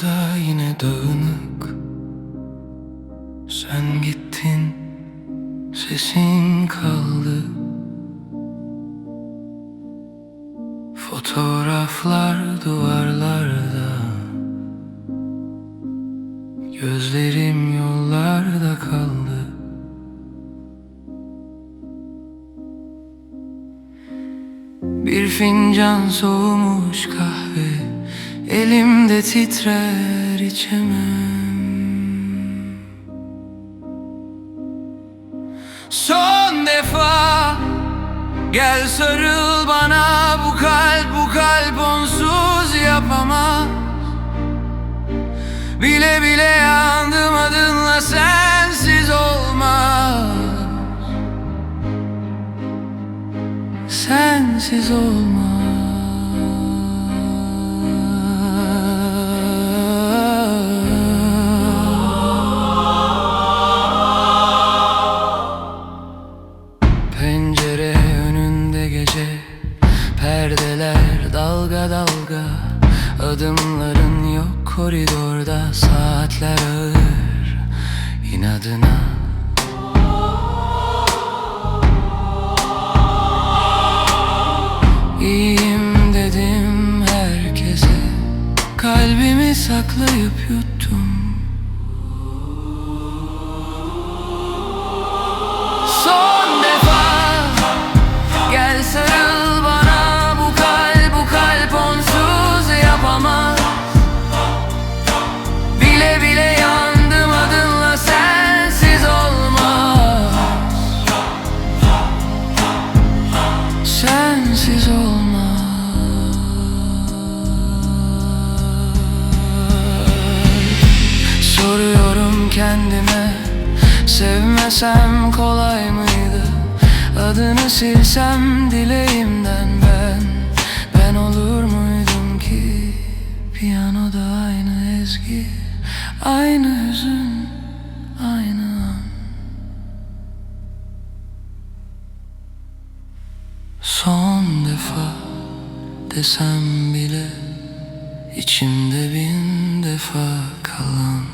gönlü dağınık. Sen gittin sesin kaldı. Fotoğraflar duvarlarda. Gözlerim yollarda kaldı. Bir fincan soğumuş kahve Elimde titrer içemem. Son defa Gel sarıl bana bu kalp bu kalp onsuz yapamaz. Bile bile yandım adınla sensiz olmaz. Sensiz olmaz Perdeler dalga dalga Adımların yok koridorda Saatler ağır inadına. İyiyim dedim herkese Kalbimi saklayıp yuttum Sensiz olmaz Soruyorum kendime Sevmesem kolay mıydı? Adını silsem dileğimden ben Ben olur muydum ki? Piyanoda aynı ezgi Aynı hüzün Aynı Son defa desem bile içimde bin defa kalan